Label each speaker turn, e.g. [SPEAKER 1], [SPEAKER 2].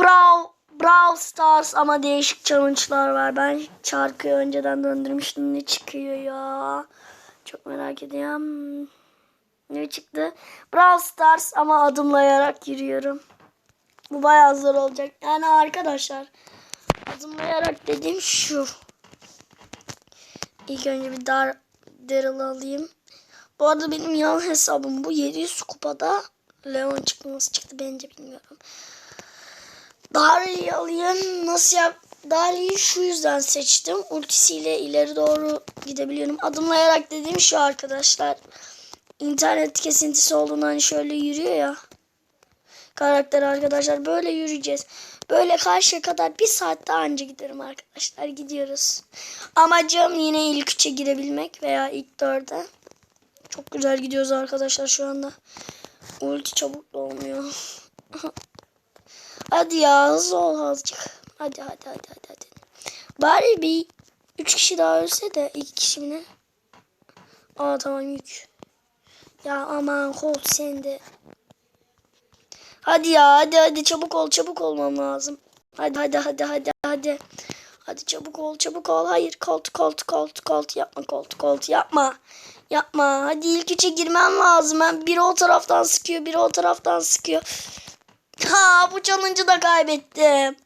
[SPEAKER 1] Brawl, Brawl Stars ama değişik challenge'lar var. Ben şarkıyı önceden döndürmüştüm. Ne çıkıyor ya? Çok merak ediyorum. Ne çıktı? Brawl Stars ama adımlayarak yürüyorum. Bu bayağı zor olacak. Yani arkadaşlar adımlayarak dediğim şu. İlk önce bir dar Daryl alayım. Bu arada benim yan hesabım bu 700 kupada Leon çıkması çıktı bence bilmiyorum. Daryl'i alayım. Nasıl yap? Daryl'i şu yüzden seçtim. Ultisiyle ileri doğru gidebiliyorum. Adımlayarak dediğim şu arkadaşlar. İnternet kesintisi olduğundan hani şöyle yürüyor ya. Karakter arkadaşlar böyle yürüyeceğiz. Böyle karşıya kadar bir saat daha önce giderim arkadaşlar. Gidiyoruz. Amacım yine ilk üçe girebilmek veya ilk dörde. Çok güzel gidiyoruz arkadaşlar şu anda. Ulti çabuk da olmuyor. hadi ya hızlı ol azıcık. Hadi hadi hadi hadi hadi. Bari bir üç kişi daha ölse de iki kişi mi? Aa tamam yük. Ya aman Colt sen de. Hadi ya hadi hadi çabuk ol çabuk olmam lazım. Hadi hadi hadi hadi hadi. Hadi çabuk ol çabuk ol. Hayır kolt kolt kolt kolt yapma kolt kolt yapma. Yapma. Hadi ilk üçe girmem lazım. Ben biri o taraftan sıkıyor biri o taraftan sıkıyor. Ha bu challenge'ı da kaybettim.